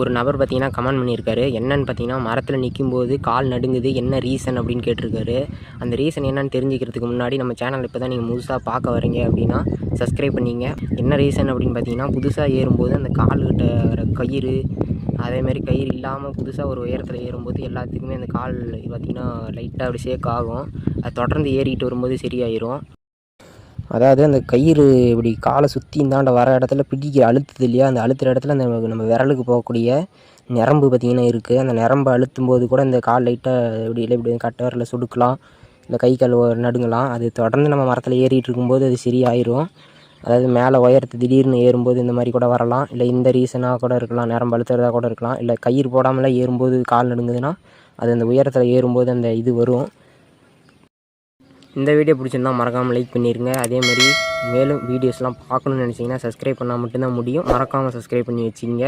ஒரு நபர் பார்த்தீங்கன்னா கமெண்ட் பண்ணியிருக்காரு. என்னன்னு பார்த்தீங்கன்னா மரத்தில் நிற்கும்போது கால் நடுங்குது என்ன ரீசன் அப்படின்னு கேட்டிருக்காரு. அந்த ரீசன் என்னன்னு தெரிஞ்சுக்கிறதுக்கு முன்னாடி நம்ம சேனல் இப்போ தான் நீங்கள் முழுசாக பார்க்க வரீங்க அப்படின்னா சப்ஸ்கிரைப் பண்ணிங்க. என்ன ரீசன் அப்படின்னு பார்த்தீங்கன்னா புதுசாக ஏறும்போது அந்த கால்கிட்ட வர கயிறு அதேமாரி கயிறு இல்லாமல் புதுசாக ஒரு உயரத்தில் ஏறும்போது எல்லாத்துக்குமே அந்த கால் பார்த்திங்கன்னா லைட்டாக அப்படி ஷேக் ஆகும். அது தொடர்ந்து ஏறிக்கிட்டு வரும்போது சரியாயிரும். அதாவது அந்த கயிறு இப்படி காலை சுற்றி இந்தாண்ட வர இடத்துல பிடிக்க அழுத்துது இல்லையா? அந்த அழுத்துற இடத்துல அந்த நம்ம விரலுக்கு போகக்கூடிய நரம்பு பார்த்திங்கன்னா இருக்குது அந்த நரம்பு அழுத்தும் போது கூட இந்த கால் லைட்டாக இப்படி இல்லை இப்படி கட்ட விரல சுடுக்கலாம். இல்லை கை கால் நடுங்கலாம். அது தொடர்ந்து நம்ம மரத்தில் ஏறிட்டு இருக்கும்போது அது சரியாயிரும். அதாவது மேலே உயரத்து திடீர்னு ஏறும்போது இந்த மாதிரி கூட வரலாம். இல்லை இந்த ரீசனாக கூட இருக்கலாம். நேரம் அழுத்துறதா கூட இருக்கலாம். இல்லை கயிறு போடாமலாம் ஏறும்போது கால் நடுங்குதுன்னா அது அந்த உயரத்தில் ஏறும்போது அந்த இது வரும். இந்த வீடியோ பிடிச்சிருந்தா மறக்காமல் லைக் பண்ணிடுங்க அதேமாதிரி மேலும் வீடியோஸ்லாம் பார்க்கணுன்னு நினச்சிங்கன்னா சப்ஸ்கிரைப் பண்ணால் மட்டும்தான் முடியும். மறக்காமல் சப்ஸ்கிரைப் பண்ணி வச்சுங்க